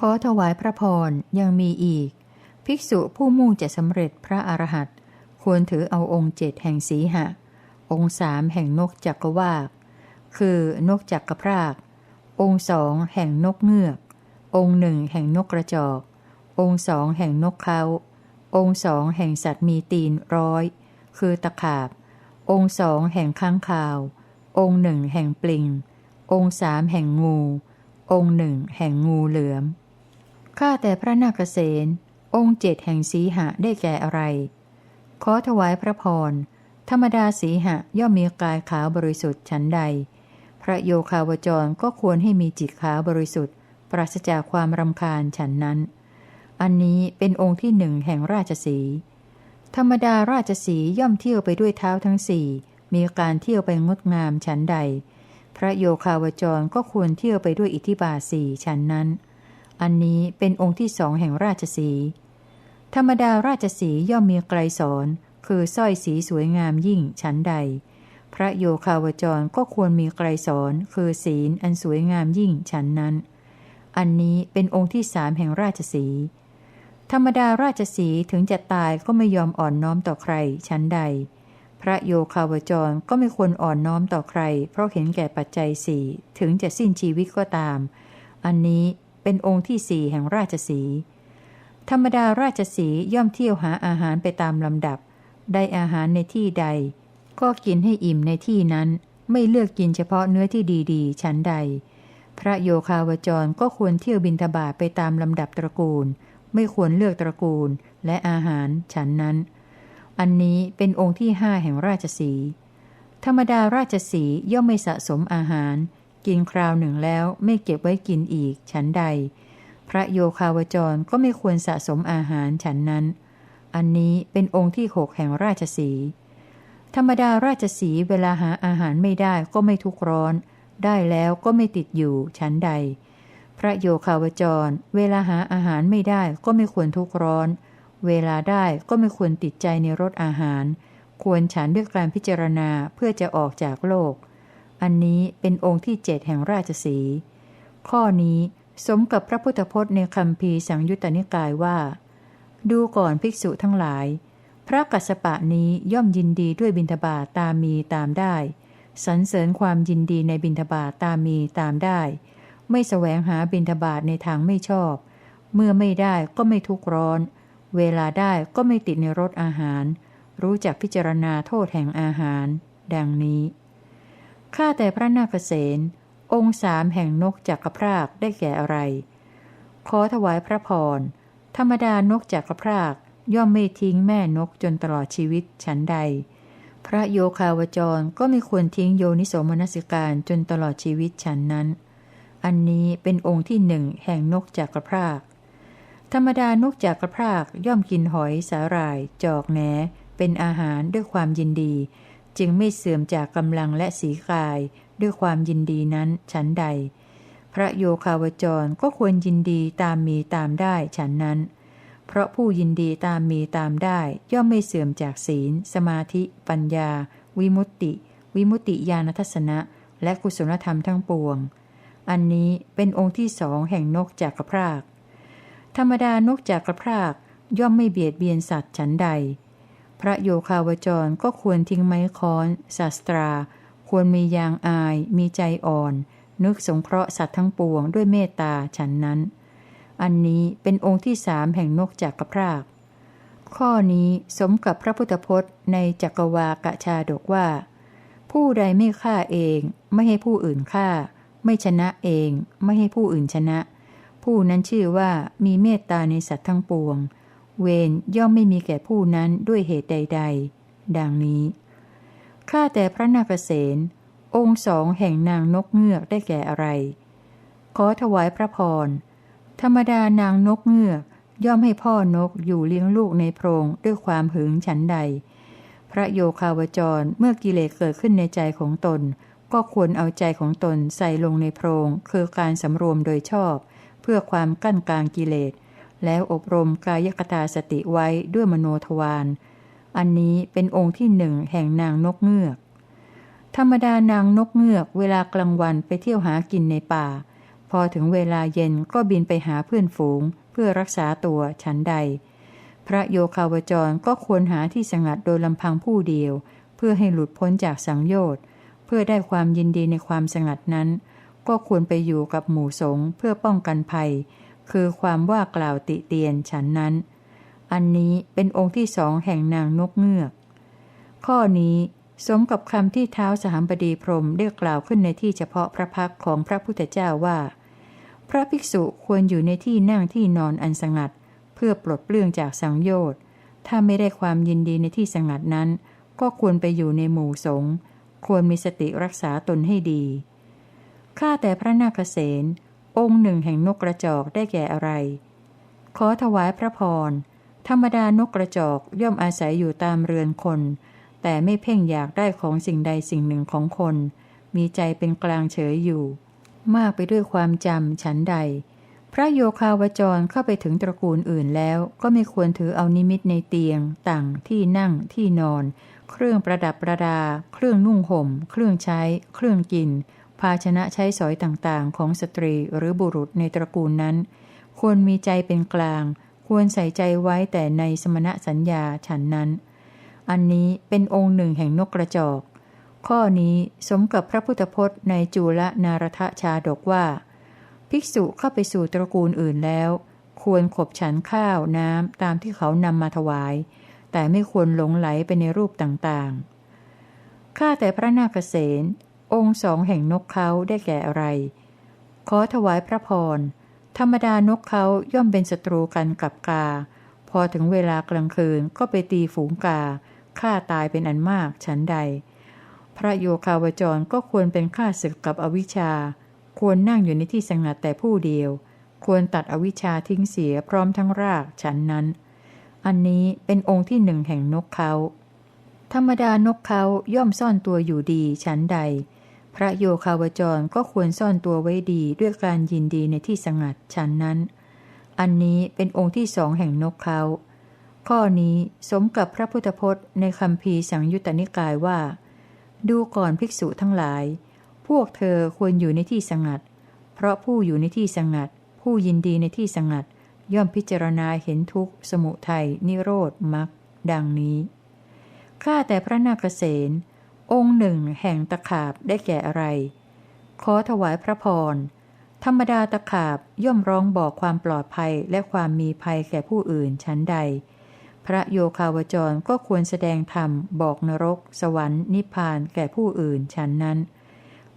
ขอถวายพระพรยังมีอีก ภิกษุผู้มุ่งจะสำเร็จพระอรหันต์ควรถือเอาองค์เจ็ดแห่งสีหะ องค์สามแห่งนกจักรวากคือนกจักรพราก องค์สองแห่งนกเงือก องค์หนึ่งแห่งนกกระจอก องค์สองแห่งนกเขาองค์สองแห่งสัตว์มีตีนร้อย คือตะขาบ องค์สองแห่งข้างคาว องค์หนึ่งแห่งปลิง องค์สามแห่งงู องค์หนึ่งแห่งงูเหลือม ข้าแต่พระนาคเษนองค์เจ็ดแห่งสีหะได้แก่อะไร ขอถวายพระพร ธรรมดาสีหะย่อมมีกายขาวบริสุทธิ์ฉันใด พระโยคาวจรก็ควรให้มีจิตขาวบริสุทธิ์ ปราศจากความรำคาญฉันนั้น อันนี้เป็นองค์ที่หนึ่งแห่งราชสีธรรมดาราชสีย่อมเที่ยวไปด้วยเท้าทั้งสี่มีการเที่ยวไปงดงามฉันใด พระโยคาวจรก็ควรเที่ยวไปด้วยอิทธิบาสีฉันนั้น อันนี้เป็นองค์ที่สองแห่งราชสี ธรรมดาราชสีย่อมมีไกรสอนคือสร้อยสีสวยงามยิ่งฉันใด พระโยคาวจรก็ควรมีไกรสอนคือศีลอันสวยงามยิ่งฉันนั้น อันนี้เป็นองค์ที่สามแห่งราชสีธรรมดาราชสีถึงจะตายก็ไม่ยอมอ่อนน้อมต่อใครชั้นใด พระโยคาวจรก็ไม่ควรอ่อนน้อมต่อใคร เพราะเห็นแก่ปัจจัยสี่ถึงจะสิ้นชีวิตก็ตาม อันนี้ เป็นองค์ที่สี่แห่งราชสี ธรรมดาราชสีย่อมเที่ยวหาอาหารไปตามลำดับ ได้อาหารในที่ใด ก็กินให้อิ่มในที่นั้น ไม่เลือกกินเฉพาะเนื้อที่ดีๆ ชั้นใด พระโยคาวจรก็ควรเที่ยวบินทบาทไปตามลำดับตระกูล ไม่ควรเลือกตระกูลและอาหารฉันนั้น อันนี้เป็นองค์ที่ห้าแห่งราชสีธรรมดาราชสีย่อมไม่สะสมอาหาร กินคราวหนึ่งแล้วไม่เก็บไว้กินอีก ฉันใด พระโยคาวจรก็ไม่ควรสะสมอาหารฉันนั้น อันนี้เป็นองค์ที่หกแห่งราชสี ธรรมดาราชสีเวลาหาอาหารไม่ได้ก็ไม่ทุกร้อน ได้แล้วก็ไม่ติดอยู่ชั้นใด พระโยคาวจร เวลาหาอาหารไม่ได้ก็ไม่ควรทุกร้อน เวลาได้ก็ไม่ควรติดใจในรสอาหาร ควรฉันด้วยการพิจารณาเพื่อจะออกจากโลก อันนี้เป็นองค์ที่เจ็ดแห่งราชสี ข้อนี้สมกับพระพุทธพจน์ในคำพีสังยุตตนิกายว่า ดูก่อนภิกษุทั้งหลาย พระกัสสปะนี้ย่อมยินดีด้วยบิณฑบาตตามมีตามได้สรรเสริญความยินดีในบิณฑบาตตามมีตามได้ ไม่แสวงหาบิณฑบาตในทางไม่ชอบ เมื่อไม่ได้ก็ไม่ทุกข์ร้อน เวลาได้ก็ไม่ติดในรสอาหาร รู้จักพิจารณาโทษแห่งอาหาร ดังนี้ ข้าแต่พระนาคเษนองค์สามแห่งนกจักรพรากได้แก่อะไร ขอถวายพระพร ธรรมดานกจักรพรากย่อมไม่ทิ้งแม่นกจนตลอดชีวิตฉันใด พระโยคาวจรก็ไม่ควรทิ้งโยนิโสมนสิการจนตลอดชีวิตฉันนั้น อันนี้เป็นองค์ที่หนึ่งแห่งนกจักรพราก ธรรมดานกจักรพรากย่อมกินหอยสาหร่าย จอกแหนเป็นอาหารด้วยความยินดี จึงไม่เสื่อมจากกำลังและสีกายด้วยความยินดีนั้นฉันใด พระโยคาวจรก็ควรยินดีตามมีตามได้ฉันนั้น เพราะผู้ยินดีตามมีตามได้ย่อมไม่เสื่อมจากศีล สมาธิ ปัญญา วิมุตติ วิมุตติญาณทัศนะ และกุศลธรรมทั้งปวง อันนี้เป็นองค์ที่สองแห่งนกจากกระพราก ธรรมดานกจากกระพรากย่อมไม่เบียดเบียนสัตว์ฉันใด พระโยคาวจรก็ควรทิ้งไม้ค้อนศาสตรา ควรมียางอาย มีใจอ่อน นึกสงเคราะห์สัตว์ทั้งปวงด้วยเมตตาฉันนั้น อันนี้เป็นองค์ที่สามแห่งนกจากกระพราก ข้อนี้สมกับพระพุทธพจน์ในจักรวากะชาดกว่า ผู้ใดไม่ฆ่าเอง ไม่ให้ผู้อื่นฆ่า ไม่ชนะเอง ไม่ให้ผู้อื่นชนะ ผู้นั้นชื่อว่ามีเมตตาในสัตว์ทั้งปวง เวรย่อมไม่มีแก่ผู้นั้นด้วยเหตุใด ๆ ดังนี้ ข้าแต่พระนาคเษนองค์สองแห่งนางนกเงือกได้แก่อะไร ขอถวายพระพร ธรรมดานางนกเงือกย่อมให้พ่อนกอยู่เลี้ยงลูกในโพรงด้วยความหึงฉันใด พระโยคาวจรเมื่อกิเลสเกิดขึ้นในใจของตน ก็ควรเอาใจของตนใส่ลงในโพรงคือการสำรวมโดยชอบ เพื่อความกั้นกลางกิเลส แล้วอบรมกายกตาสติไว้ด้วยมโนทวาร อันนี้เป็นองค์ที่หนึ่งแห่งนางนกเงือก ธรรมดานางนกเงือกเวลากลางวันไปเที่ยวหากินในป่า พอถึงเวลาเย็นก็บินไปหาเพื่อนฝูง เพื่อรักษาตัวฉันใด พระโยคาวจรก็ควรหาที่สงัดโดยลำพังผู้เดียว เพื่อให้หลุดพ้นจากสังโยชน์ เพื่อได้ความยินดีในความสงัดนั้น ก็ควรไปอยู่กับหมู่สงเพื่อป้องกันภัย คือความว่ากล่าวติเตียนฉันนั้น อันนี้เป็นองค์ที่สองแห่งนางนกเงือก ข้อนี้สมกับคำที่เท้าสหัมบดีพรมได้กล่าวขึ้นในที่เฉพาะพระพักของพระพุทธเจ้าว่า พระภิกษุควรอยู่ในที่นั่งที่นอนอันสงัด เพื่อปลดเปลื้องจากสังโยชน์ ถ้าไม่ได้ความยินดีในที่สงัดนั้น ก็ควรไปอยู่ในหมู่สงฆ์ควรมีสติรักษาตนให้ดี ข้าแต่พระนาคเษน องค์หนึ่งแห่งนกกระจอกได้แก่อะไร ขอถวายพระพร ธรรมดานกกระจอกย่อมอาศัยอยู่ตามเรือนคน แต่ไม่เพ่งอยากได้ของสิ่งใดสิ่งหนึ่งของคน มีใจเป็นกลางเฉยอยู่ มากไปด้วยความจำฉันใด พระโยคาวจรเข้าไปถึงตระกูลอื่นแล้วก็ไม่ควรถือเอานิมิตในเตียง ต่าง ที่นั่ง ที่นอน เครื่องประดับประดา เครื่องนุ่งห่ม เครื่องใช้ เครื่องกิน ภาชนะใช้สอยต่างๆ ของสตรีหรือบุรุษในตระกูลนั้น ควรมีใจเป็นกลาง ควรใส่ใจไว้แต่ในสมณะสัญญาฉันนั้น อันนี้เป็นองค์หนึ่งแห่งนกกระจอก ข้อนี้สมกับพระพุทธพจน์ในจูลนารทชาดกว่า ภิกษุเข้าไปสู่ตระกูลอื่นแล้ว ควรขบฉันข้าวน้ำตามที่เขานำมาถวาย แต่ไม่ควรหลงไหลไปในรูปต่างๆข้าแต่พระนาคเษน องค์สองแห่งนกเขาได้แก่อะไร ขอถวายพระพร ธรรมดานกเขาย่อมเป็นศัตรูกันกับกา พอถึงเวลากลางคืนก็ไปตีฝูงกาฆ่าตายเป็นอันมากฉันใด พระโยคาวจรก็ควรเป็นฆ่าศึกกับอวิชชา ควรนั่งอยู่ในที่สงัดแต่ผู้เดียว ควรตัดอวิชชาทิ้งเสียพร้อมทั้งรากฉันนั้น อันนี้เป็นองค์ที่หนึ่งแห่งนกเขาธรรมดานกเขาย่อมซ่อนตัวอยู่ดีฉันใด พระโยคาวจรก็ควรซ่อนตัวไว้ดีด้วยการยินดีในที่สงัดฉันนั้น อันนี้เป็นองค์ที่สองแห่งนกเขา ข้อนี้สมกับพระพุทธพจน์ในคำพีสังยุตตนิกายว่า ดูก่อนภิกษุทั้งหลาย พวกเธอควรอยู่ในที่สงัด เพราะผู้อยู่ในที่สงัด ผู้ยินดีในที่สงัด ย่อมพิจารณาเห็นทุกข์ สมุทัยนิโรธมรรคดังนี้ข้าแต่พระนาคเษน องค์หนึ่งแห่งตะขาบได้แก่อะไร ขอถวายพระพร ธรรมดาตะขาบย่อมร้องบอกความปลอดภัยและความมีภัยแก่ผู้อื่นชั้นใด พระโยคาวจรก็ควรแสดงธรรมบอกนรก สวรรค์ นิพพานแก่ผู้อื่นฉันนั้น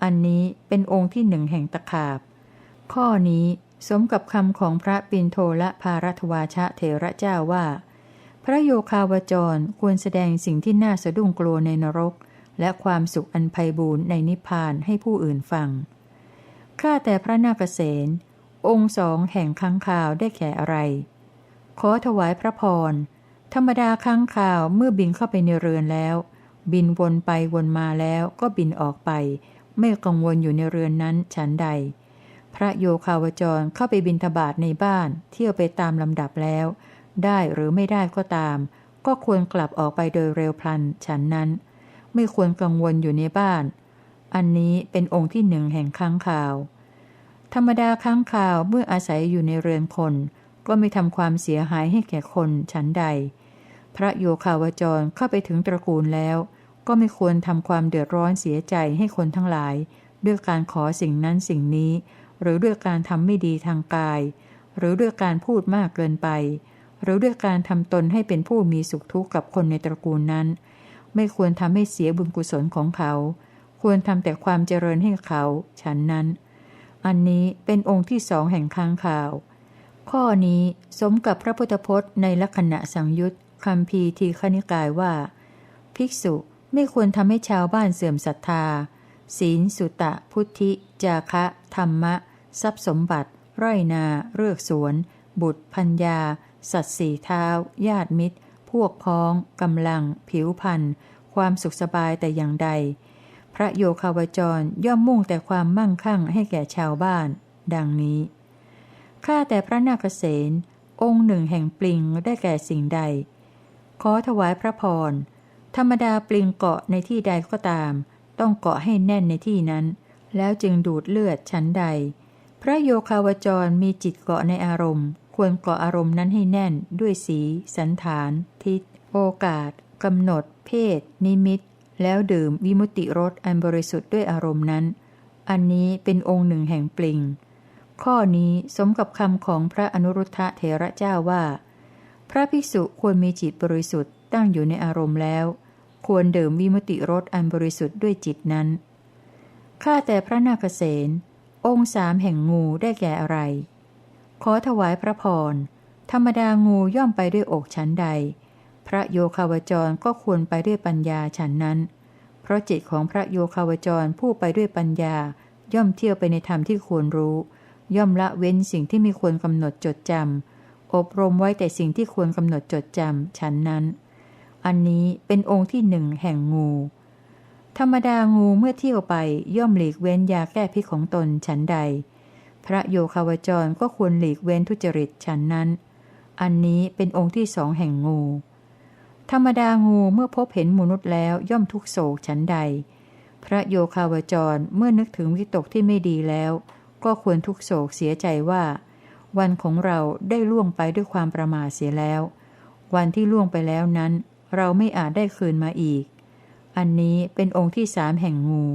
อันนี้เป็นองค์ที่หนึ่งแห่งตะขาบ ข้อนี้สมกับคำของพระปินโทละภารัตวาชะเถระเจ้าว่า พระโยคาวจรควรแสดงสิ่งที่น่าสะดุ้งกลัวในนรก และความสุขอันไพบูรณ์ในนิพพานให้ผู้อื่นฟัง ข้าแต่พระนาคเษนองค์สองแห่งค้างคาวได้แก่อะไร ขอถวายพระพร ธรรมดาค้างข่าวเมื่อบินเข้าไปในเรือนแล้ว บินวนไปวนมาแล้วก็บินออกไป ไม่กังวลอยู่ในเรือนนั้นฉันใด พระโยคาวจรเข้าไปบินทบาทในบ้าน เที่ยวไปตามลำดับแล้ว ได้หรือไม่ได้ก็ตาม ก็ควรกลับออกไปโดยเร็วพลันฉันนั้น ไม่ควรกังวลอยู่ในบ้าน อันนี้เป็นองค์ที่หนึ่งแห่งค้างข่าว ธรรมดาค้างข่าวเมื่ออาศัยอยู่ในเรือนคน ก็ไม่ทำความเสียหายให้แก่คนฉันใด พระโยคาวจรเข้าไปถึงตระกูลแล้ว ก็ไม่ควรทำความเดือดร้อนเสียใจให้คนทั้งหลาย ด้วยการขอสิ่งนั้นสิ่งนี้ หรือด้วยการทำไม่ดีทางกาย หรือด้วยการพูดมากเกินไป หรือด้วยการทำตนให้เป็นผู้มีสุขทุกข์กับคนในตระกูลนั้น ไม่ควรทำให้เสียบุญกุศลของเขา ควรทำแต่ความเจริญให้เขา ฉันนั้น อันนี้เป็นองค์ที่สองแห่งค้างข่าว ข้อนี้สมกับพระพุทธพจน์ในลักษณะสังยุตคำพีทีขณิกายว่า ภิกษุไม่ควรทำให้ชาวบ้านเสื่อมศรัทธา ศีลสุตะ พุทธิ จาคะ ธรรมะ ทรัพย์สมบัติ ไร่นา เรือกสวน บุตรพัญญา สัตว์สี่เท้า ญาติมิตร พวกพ้องกำลัง ผิวพันธ์ความสุขสบายแต่อย่างใด พระโยคาวจรย่อมมุ่งแต่ความมั่งคั่งให้แก่ชาวบ้าน ดังนี้ข้าแต่พระนาคเษนองค์หนึ่งแห่งปลิงได้แก่สิ่งใด ขอถวายพระพร ธรรมดาปลิงเกาะในที่ใดก็ตาม ต้องเกาะให้แน่นในที่นั้น แล้วจึงดูดเลือดชั้นใดพพระโยคาวจรมีจิตเกาะในอารมณ์ ควรเกาะอารมณ์นั้นให้แน่นด้วยสี สันฐาน ทิศ โอกาสกำหนด เพศ นิมิต แล้วดื่มวิมุติรสอันบริสุทธิ์ด้วยอารมณ์นั้น อันนี้เป็นองค์หนึ่งแห่งปลิง ข้อนี้สมกับคำของพระอนุรุทธะเถระเจ้าว่า พระภิกษุควรมีจิตบริสุทธิ์ตั้งอยู่ในอารมณ์แล้ว ควรดื่มวิมุตติรสอันบริสุทธิ์ด้วยจิตนั้น ข้าแต่พระนาคเษนองค์สามแห่งงูได้แก่อะไร ขอถวายพระพร ธรรมดางูย่อมไปด้วยอกฉันใด พระโยคาวจรก็ควรไปด้วยปัญญาฉันนั้น เพราะจิตของพระโยคาวจรผู้ไปด้วยปัญญา ย่อมเที่ยวไปในธรรมที่ควรรู้ ย่อมละเว้นสิ่งที่ไม่ควรกำหนดจดจำ อบรมไว้แต่สิ่งที่ควรกำหนดจดจำฉันนั้น อันนี้เป็นองค์ที่หนึ่งแห่งงู ธรรมดางูเมื่อเที่ยวไปย่อมหลีกเว้นยาแก้พิษของตนฉันใด พระโยคาวจรก็ควรหลีกเว้นทุจริตฉันนั้น อันนี้เป็นองค์ที่สองแห่งงู ธรรมดางูเมื่อพบเห็นมนุษย์แล้วย่อมทุกโศกฉันใด พระโยคาวจรเมื่อนึกถึงวิตกที่ไม่ดีแล้ว ก็ควรทุกโศกเสียใจว่า วันของเราได้ล่วงไปด้วยความประมาทเสียแล้ว วันที่ล่วงไปแล้วนั้น เราไม่อาจได้คืนมาอีก อันนี้เป็นองค์ที่สามแห่งงู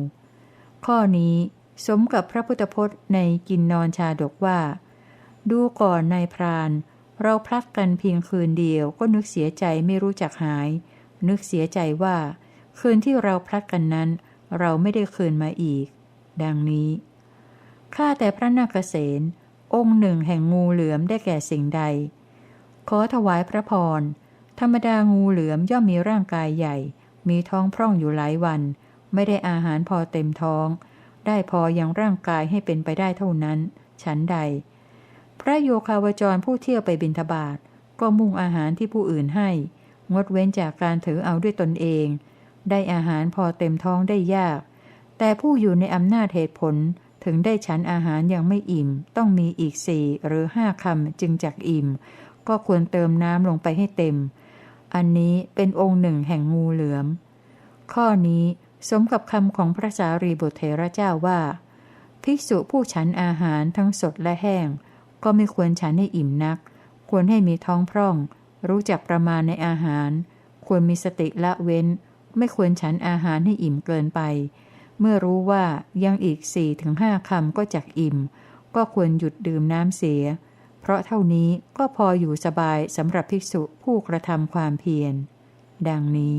ข้อนี้ สมกับพระพุทธพจน์ในกินนอนชาดกว่า ดูก่อนนายพราน เราพลัดกันเพียงคืนเดียวก็นึกเสียใจไม่รู้จักหาย นึกเสียใจว่า คืนที่เราพลัดกันนั้น เราไม่ได้คืนมาอีก ดังนี้ข้าแต่พระนาคเษนองค์หนึ่งแห่งงูเหลือมได้แก่สิ่งใด ขอถวายพระพร ธรรมดางูเหลือมย่อมมีร่างกายใหญ่ มีท้องพร่องอยู่หลายวัน ไม่ได้อาหารพอเต็มท้อง ได้พอยังร่างกายให้เป็นไปได้เท่านั้น ฉันใด พระโยคาวจรผู้เที่ยวไปบินทบาทก็มุ่งอาหารที่ผู้อื่นให้ งดเว้นจากการถือเอาด้วยตนเอง ได้อาหารพอเต็มท้องได้ยาก แต่ผู้อยู่ในอำนาจเหตุผลถึงได้ฉันอาหารยังไม่อิ่ม ต้องมีอีกสี่หรือห้าคำจึงจักอิ่ม ก็ควรเติมน้ำลงไปให้เต็ม อันนี้เป็นองค์หนึ่งแห่งงูเหลือม ข้อนี้ สมกับคำของพระสารีบุตรเถระเจ้าว่า ภิกษุผู้ฉันอาหารทั้งสดและแห้ง ก็ไม่ควรฉันให้อิ่มนัก ควรให้มีท้องพร่อง รู้จักประมาณในอาหาร ควรมีสติละเว้น ไม่ควรฉันอาหารให้อิ่มเกินไป เมื่อรู้ว่ายังอีกสี่ถึงห้าคำก็จักอิ่ม ก็ควรหยุดดื่มน้ำเสีย เพราะเท่านี้ก็พออยู่สบายสำหรับภิกษุผู้กระทำความเพียร ดังนี้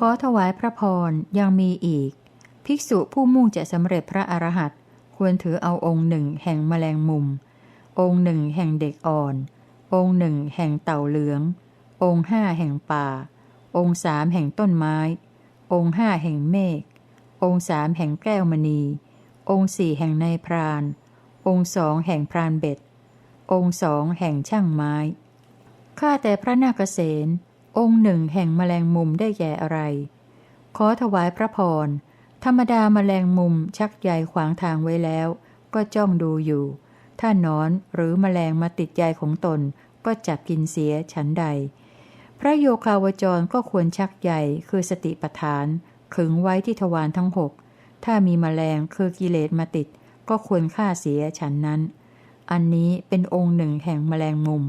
ขอถวายพระพรยังมีอีก ภิกษุผู้มุ่งจะสำเร็จพระอรหันต์ควรถือเอาองค์หนึ่งแห่งแมลงมุม องค์หนึ่งแห่งเด็กอ่อน องค์หนึ่งแห่งเต่าเหลือง องค์ห้าแห่งป่า องค์สามแห่งต้นไม้ องค์ห้าแห่งเมฆ องค์สามแห่งแก้วมณี องค์สี่แห่งนายพราน องค์สองแห่งพรานเบ็ด องค์สองแห่งช่างไม้ ข้าแต่พระนาคเษน องค์หนึ่งแห่งแมลงมุมได้แก่อะไร ขอถวายพระพร ธรรมดาแมลงมุมชักใยขวางทางไว้แล้ว ก็จ้องดูอยู่ ถ้านอนหรือแมลงมาติดใยของตน ก็จับกินเสียฉันใด พระโยคาวจรก็ควรชักใยคือสติปฐานขึงไว้ที่ทวารทั้งหก ถ้ามีแมลงคือกิเลสมาติด ก็ควรฆ่าเสียฉันนั้น อันนี้เป็นองค์หนึ่งแห่งแมลงมุม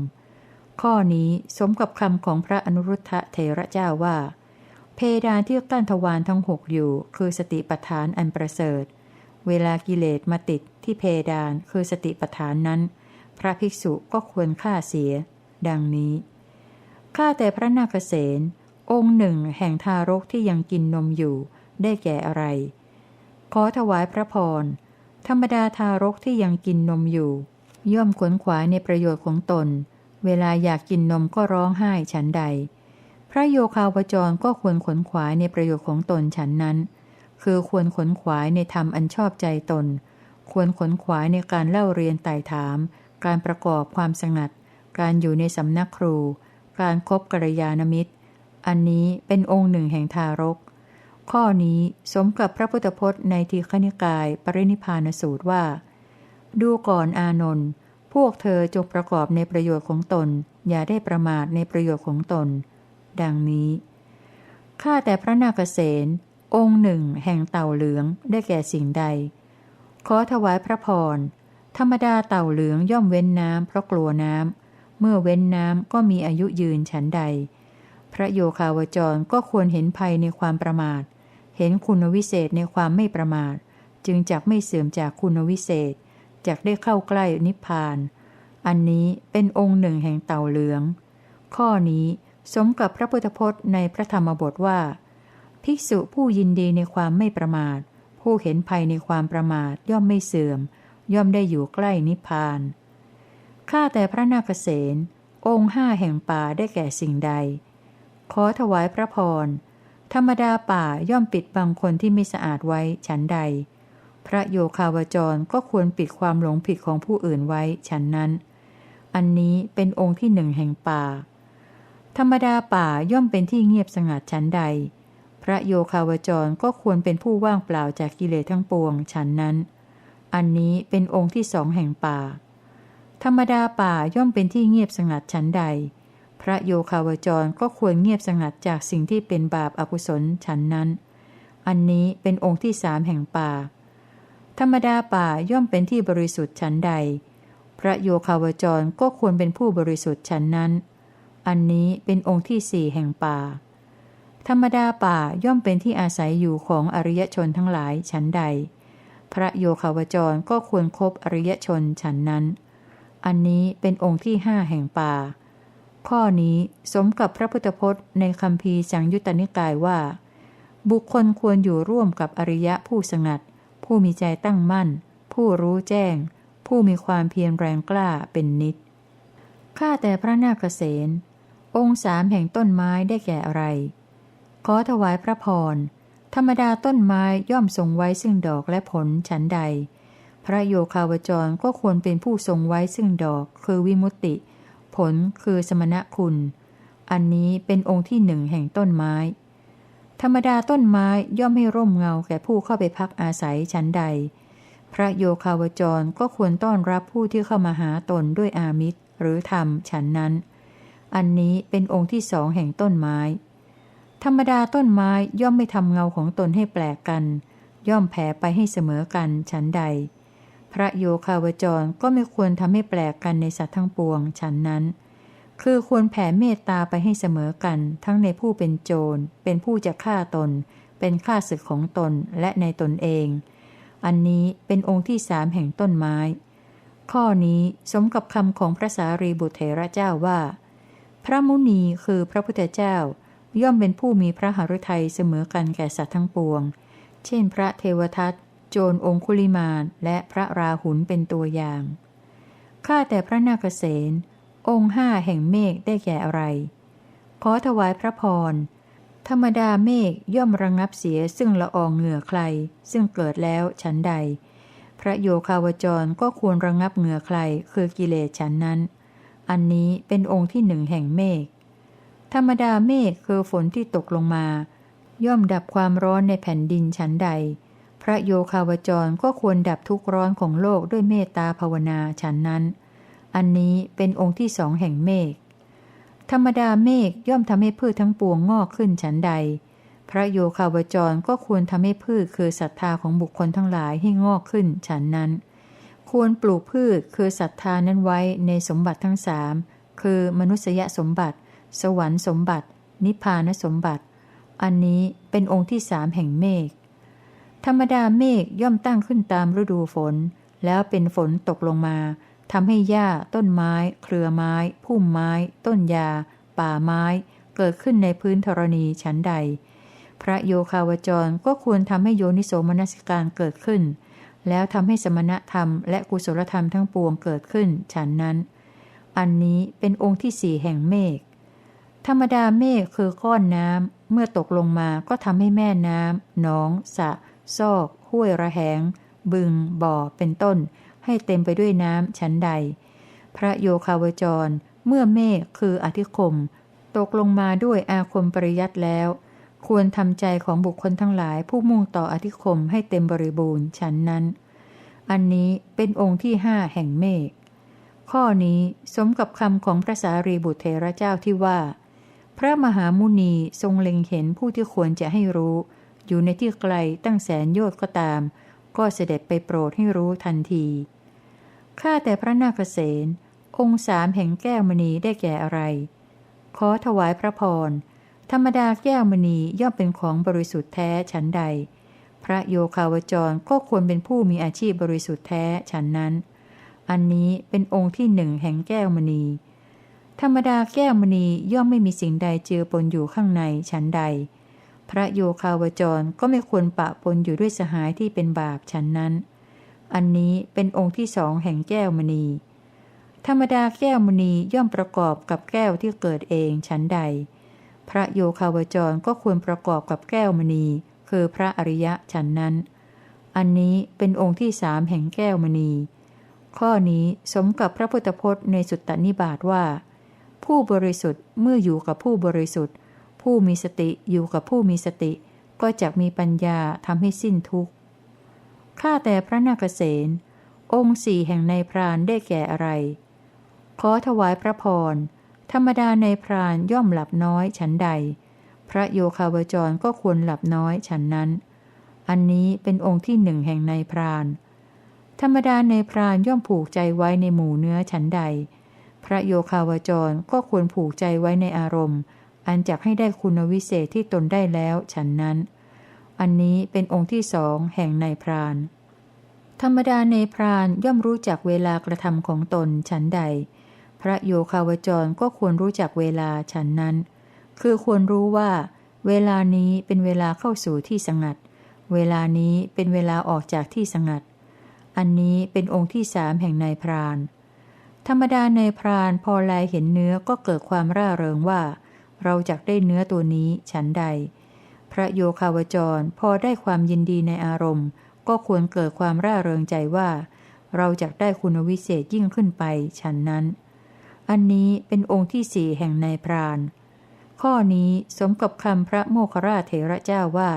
ข้อนี้สมกับคำของพระอนุรุทธะเทระเจ้าว่า เพดานที่กั้นทวารทั้งหกอยู่ คือสติปัฏฐานอันประเสริฐ เวลากิเลสมาติดที่เพดานคือสติปัฏฐานนั้น พระภิกษุก็ควรฆ่าเสีย ดังนี้ข้าแต่พระนาคเษนองค์หนึ่งแห่งทารกที่ยังกินนมอยู่ ได้แก่อะไร ขอถวายพระพร ธรรมดาทารกที่ยังกินนมอยู่ ย่อมขวนขวายในประโยชน์ของตน เวลาอยากกินนมก็ร้องไห้ฉันใด พระโยคาวจรก็ควรขนขวายในประโยชน์ของตนฉันนั้น คือควรขนขวายในธรรมอันชอบใจตน ควรขนขวายในการเล่าเรียนไต่ถาม การประกอบความสงัด การอยู่ในสำนักครู การครบกัลยาณมิตร อันนี้เป็นองค์หนึ่งแห่งทารก ข้อนี้สมกับพระพุทธพจน์ในทีฆนิกายปรินิพพานสูตรว่า ดูก่อนอานนท์ พวกเธอจงประกอบในประโยชน์ของตน อย่าได้ประมาทในประโยชน์ของตน ดังนี้ข้าแต่พระนาคเษนองค์หนึ่ง แห่งเต่าเหลืองได้แก่สิ่งใด ขอถวายพระพร ธรรมดาเต่าเหลืองย่อมเว้นน้ำเพราะกลัวน้ำ เมื่อเว้นน้ำก็มีอายุยืนฉันใด พระโยคาวจรก็ควรเห็นภัยในความประมาท เห็นคุณวิเศษในความไม่ประมาท จึงจักไม่เสื่อมจากคุณวิเศษ จักได้เข้าใกล้นิพพาน อันนี้เป็นองค์หนึ่งแห่งเต่าเหลือง ข้อนี้สมกับพระพุทธพจน์ในพระธรรมบทว่า ภิกษุผู้ยินดีในความไม่ประมาท ผู้เห็นภัยในความประมาทย่อมไม่เสื่อม ย่อมได้อยู่ใกล้นิพพาน ข้าแต่พระนาคเษนองค์ห้าแห่งป่าได้แก่สิ่งใด ขอถวายพระพร ธรรมดาป่าย่อมปิดบังคนที่ไม่สะอาดไว้ฉันใด พระโยคาวจรก็ควรปิดความหลงผิดของผู้อื่นไว้ฉันนั้น อันนี้เป็นองค์ที่หนึ่งแห่งป่า ธรรมดาป่าย่อมเป็นที่เงียบสงัดฉันใด พระโยคาวจรก็ควรเป็นผู้ว่างเปล่าจากกิเลสทั้งปวงฉันนั้น อันนี้เป็นองค์ที่สองแห่งป่า ธรรมดาป่าย่อมเป็นที่เงียบสงัดฉันใด พระโยคาวจรก็ควรเงียบสงัดจากสิ่งที่เป็นบาปอากุศลฉันนั้น อันนี้เป็นองค์ที่สามแห่งป่า ธรรมดาป่าย่อมเป็นที่บริสุทธิ์ฉันใด พระโยคาวจรก็ควรเป็นผู้บริสุทธิ์ฉันนั้น อันนี้เป็นองค์ที่สี่แห่งป่า ธรรมดาป่าย่อมเป็นที่อาศัยอยู่ของอริยชนทั้งหลายฉันใด พระโยคาวจรก็ควรครบอริยชนฉันนั้น อันนี้เป็นองค์ที่ห้าแห่งป่า ข้อนี้สมกับพระพุทธพจน์ในคำพีสังยุตตนิกายว่า บุคคลควรอยู่ร่วมกับอริยะผู้สงัด ผู้มีใจตั้งมั่น ผู้รู้แจ้ง ผู้มีความเพียรแรงกล้าเป็นนิด ข้าแต่พระนาคเษนองค์สามแห่งต้นไม้ได้แก่อะไร ขอถวายพระพร ธรรมดาต้นไม้ย่อมทรงไว้ซึ่งดอกและผลฉันใด พระโยคาวจรก็ควรเป็นผู้ทรงไว้ซึ่งดอก คือวิมุตติ ผลคือสมณะคุณ อันนี้เป็นองค์ที่หนึ่งแห่งต้นไม้ ธรรมดาต้นไม้ย่อมไม่ร่มเงาแก่ผู้เข้าไปพักอาศัยชั้นใด พระโยคาวจรก็ควรต้อนรับผู้ที่เข้ามาหาตนด้วยอามิตร หรือธรรมฉันนั้น อันนี้เป็นองค์ที่สองแห่งต้นไม้ ธรรมดาต้นไม้ย่อมไม่ทำเงาของตนให้แปลกกัน ย่อมแผ่ไปให้เสมอกันฉันใด พระโยคาวจรก็ไม่ควรทำให้แปลกกันในสัตว์ทั้งปวงฉันนั้น คือควรแผ่เมตตาไปให้เสมอกัน ทั้งในผู้เป็นโจร เป็นผู้จะฆ่าตน เป็นฆ่าศึกของตนและในตนเอง อันนี้เป็นองค์ที่สามแห่งต้นไม้ ข้อนี้สมกับคำของพระสารีบุตรเถระเจ้าว่า พระมุนีคือพระพุทธเจ้า ย่อมเป็นผู้มีพระหฤทัยเสมอกันแก่สัตว์ทั้งปวง เช่น พระเทวทัตโจรองคุลิมานและพระราหุลเป็นตัวอย่างข้าแต่พระนาคเษน องค์ห้าแห่งเมฆได้แก่อะไร ขอถวายพระพร ธรรมดาเมฆย่อมระงงับเสียซึ่งละอองเหงื่อใคร ซึ่งเกิดแล้วฉันใด พระโยคาวจรก็ควรระงงับเหงื่อใครคือกิเลสฉันนั้น อันนี้เป็นองค์ที่หนึ่งแห่งเมฆ ธรรมดาเมฆคือฝนที่ตกลงมา ย่อมดับความร้อนในแผ่นดินฉันใด พระโยคาวจรก็ควรดับทุกร้อนของโลกด้วยเมตตาภาวนาฉันนั้น อันนี้เป็นองค์ที่สองแห่งเมฆ ธรรมดาเมฆย่อมทำให้พืชทั้งปวงงอกขึ้นฉันใด พระโยคาวจรก็ควรทำให้พืชคือศรัทธาของบุคคลทั้งหลายให้งอกขึ้นฉันนั้น ควรปลูกพืชคือศรัทธานั้นไว้ในสมบัติทั้งสามคือมนุษยสมบัติ สวรรค์สมบัติ นิพพานสมบัติ อันนี้เป็นองค์ที่สามแห่งเมฆ ธรรมดาเมฆย่อมตั้งขึ้นตามฤดูฝน แล้วเป็นฝนตกลงมา ทำให้หญ้า ต้นไม้ เครือไม้ พุ่มไม้ ต้นยา ป่าไม้ เกิดขึ้นในพื้นธรณีชั้นใด พระโยคาวจรก็ควรทำให้โยนิโสมนสิการเกิดขึ้น แล้วทำให้สมณธรรมและกุศลธรรมทั้งปวงเกิดขึ้นฉันนั้น อันนี้เป็นองค์ที่สี่แห่งเมฆ ธรรมดาเมฆคือก้อนน้ำเมื่อตกลงมาก็ทำให้แม่น้ำหนอง สะ ซอก ห้วยระแหง บึง บ่อ เป็นต้น ให้เต็มไปด้วยน้ำชั้นใด พระโยคาวจร เมื่อเมฆคืออธิคม ตกลงมาด้วยอาคมปริยัตแล้ว ควรทำใจของบุคคลทั้งหลายผู้มุ่งต่ออธิคมให้เต็มบริบูรณ์ฉันนั้น อันนี้เป็นองค์ที่ห้าแห่งเมฆข้อนี้สมกับคำของพระสารีบุตรเทระเจ้าที่ว่า พระมหามุนีทรงเล็งเห็นผู้ที่ควรจะให้รู้ อยู่ในที่ไกลตั้งแสนโยชน์ก็ตาม ก็เสด็จไปโปรดให้รู้ทันที ข้าแต่พระนาคเษนองค์สามแห่งแก้วมณีได้แก่อะไร ขอถวายพระพร ธรรมดาแก้วมณีย่อมเป็นของบริสุทธิ์แท้ฉันใด พระโยคาวจรก็ควรเป็นผู้มีอาชีพบริสุทธิ์แท้ฉันนั้น อันนี้เป็นองค์ที่หนึ่งแห่งแก้วมณี ธรรมดาแก้วมณีย่อมไม่มีสิ่งใดเจือปนอยู่ข้างในฉันใด พระโยคาวจรก็ไม่ควรปะปนอยู่ด้วยสหายที่เป็นบาปฉันนั้น อันนี้เป็นองค์ที่สองแห่งแก้วมณี ธรรมดาแก้วมณีย่อมประกอบกับแก้วที่เกิดเองชั้นใด พระโยคาวจรก็ควรประกอบกับแก้วมณี คือพระอริยะฉันนั้น อันนี้เป็นองค์ที่สามแห่งแก้วมณี ข้อนี้สมกับพระพุทธพจน์ในสุตตนิบาตว่า ผู้บริสุทธิ์เมื่ออยู่กับผู้บริสุทธิ์ ผู้มีสติอยู่กับผู้มีสติ ก็จะมีปัญญาทำให้สิ้นทุกข์ ข้าแต่พระนาคเษนองค์สี่แห่งในพรานได้แก่อะไร ขอถวายพระพร ธรรมดาในพรานย่อมหลับน้อยฉันใด พระโยคาวจรก็ควรหลับน้อยฉันนั้น อันนี้เป็นองค์ที่หนึ่งแห่งในพราน ธรรมดาในพรานย่อมผูกใจไว้ในหมู่เนื้อฉันใด พระโยคาวจรก็ควรผูกใจไว้ในอารมณ์ อันจักให้ได้คุณวิเศษที่ตนได้แล้วฉันนั้น อันนี้เป็นองค์ที่สองแห่งในพราน ธรรมดาในพรานย่อมรู้จักเวลากระทำของตนฉันใด พระโยคาวจรก็ควรรู้จักเวลาฉันนั้น คือควรรู้ว่า เวลานี้เป็นเวลาเข้าสู่ที่สงัด เวลานี้เป็นเวลาออกจากที่สงัด อันนี้เป็นองค์ที่สามแห่งในพราน ธรรมดาในพรานพอลายเห็นเนื้อก็เกิดความร่าเริงว่า เราจะได้เนื้อตัวนี้ฉันใด ระโยคาวจรพอได้ความยินดีในอารมณ์ ก็ควรเกิดความร่าเริงใจว่า เราจะได้คุณวิเศษยิ่งขึ้นไปฉันนั้น อันนี้เป็นองค์ที่สี่แห่งในพรานข้อนี้สมกับคำพระโมคคราเถระเจ้าว่า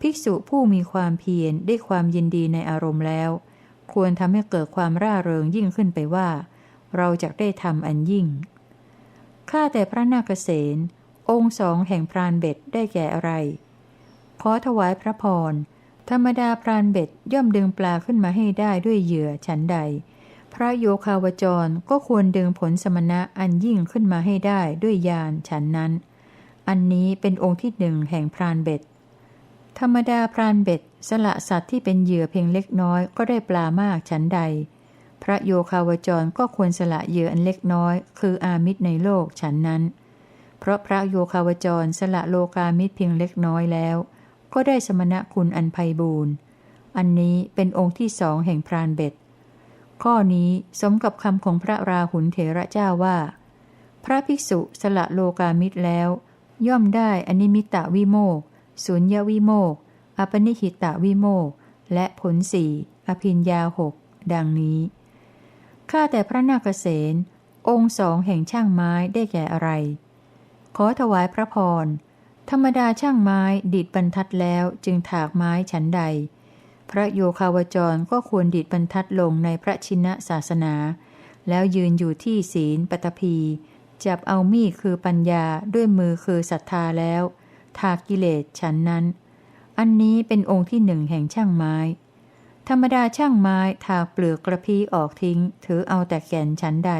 ภิกษุผู้มีความเพียรได้ความยินดีในอารมณ์แล้ว ควรทำให้เกิดความร่าเริงยิ่งขึ้นไปว่า เราจะได้ทำอันยิ่งข้าแต่พระนาคเษน องค์สองแห่งพรานเบ็ดได้แก่อะไร ขอถวายพระพร ธรรมดาพรานเบ็ดย่อมดึงปลาขึ้นมาให้ได้ด้วยเหยื่อฉันใด พระโยคาวจรก็ควรดึงผลสมณะอันยิ่งขึ้นมาให้ได้ด้วยยานฉันนั้น อันนี้เป็นองค์ที่หนึ่งแห่งพรานเบ็ด ธรรมดาพรานเบ็ดสละสัตว์ที่เป็นเหยื่อเพียงเล็กน้อยก็ได้ปลามากฉันใด พระโยคาวจรก็ควรสละเหยื่ออันเล็กน้อย คืออามิตรในโลกฉันนั้น เพราะพระโยคาวจรสละโลกามิตรเพียงเล็กน้อยแล้ว ก็ได้สมณะคุณอันไพบูรณ์อันนี้เป็นองค์ที่สองแห่งพรานเบ็ด ข้อนี้สมกับคำของพระราหุลเถระเจ้าว่า พระภิกษุสละโลกามิตรแล้ว ย่อมได้อนิมิตะวิโมกสุญญวิโมกอปนิหิตะวิโมกและผลสี่อภินยาหกดังนี้ ข้าแต่พระนาคเษนองค์สองแห่งช่างไม้ได้แก่อะไร ขอถวายพระพร ธรรมดาช่างไม้ดิดบรรทัดแล้วจึงถากไม้ฉันใด พระโยคาวจรก็ควรดิดบรรทัดลงในพระชินะศาสนา แล้วยืนอยู่ที่ศีลปตพีจับเอามีคือปัญญาด้วยมือคือศรัทธาแล้วทากิเลสฉันนั้น อันนี้เป็นองค์ที่หนึ่งแห่งช่างไม้ ธรรมดาช่างไม้ถากเปลือกกระพี้ออกทิ้ง ถือเอาแต่แก่นฉันใด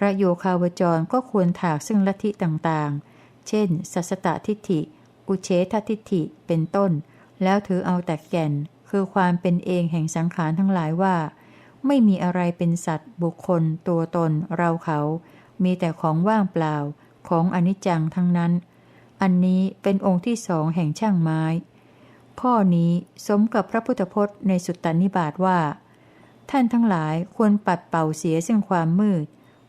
พระโยคาวจรก็ควรถากซึ่งลัทธิต่างๆ เช่น สัสตทิฏฐิ อุเฉททิฏฐิ เป็นต้น แล้วถือเอาแต่แก่น คือความเป็นเองแห่งสังขารทั้งหลายว่า ไม่มีอะไรเป็นสัตว์ บุคคล ตัวตน เราเขา มีแต่ของว่างเปล่า ของอนิจจังทั้งนั้น อันนี้เป็นองค์ที่สองแห่งช่างไม้ ข้อนี้สมกับพระพุทธพจน์ในสุตตนิบาตว่า ท่านทั้งหลายควรปัดเป่าเสียซึ่งความมืด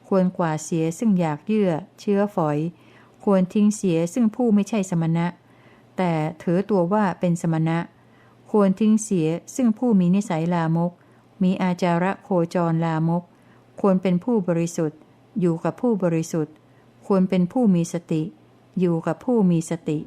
ควรกวาดเสียซึ่งอยากเยื่อ เชื้อฝอย ควรทิ้งเสียซึ่งผู้ไม่ใช่สมณะ แต่ถือตัวว่าเป็นสมณะ ควรทิ้งเสียซึ่งผู้มีนิสัยลามก มีอาจาระโคจรลามก ควรเป็นผู้บริสุทธิ์ อยู่กับผู้บริสุทธิ์ ควรเป็นผู้มีสติ อยู่กับผู้มีสติ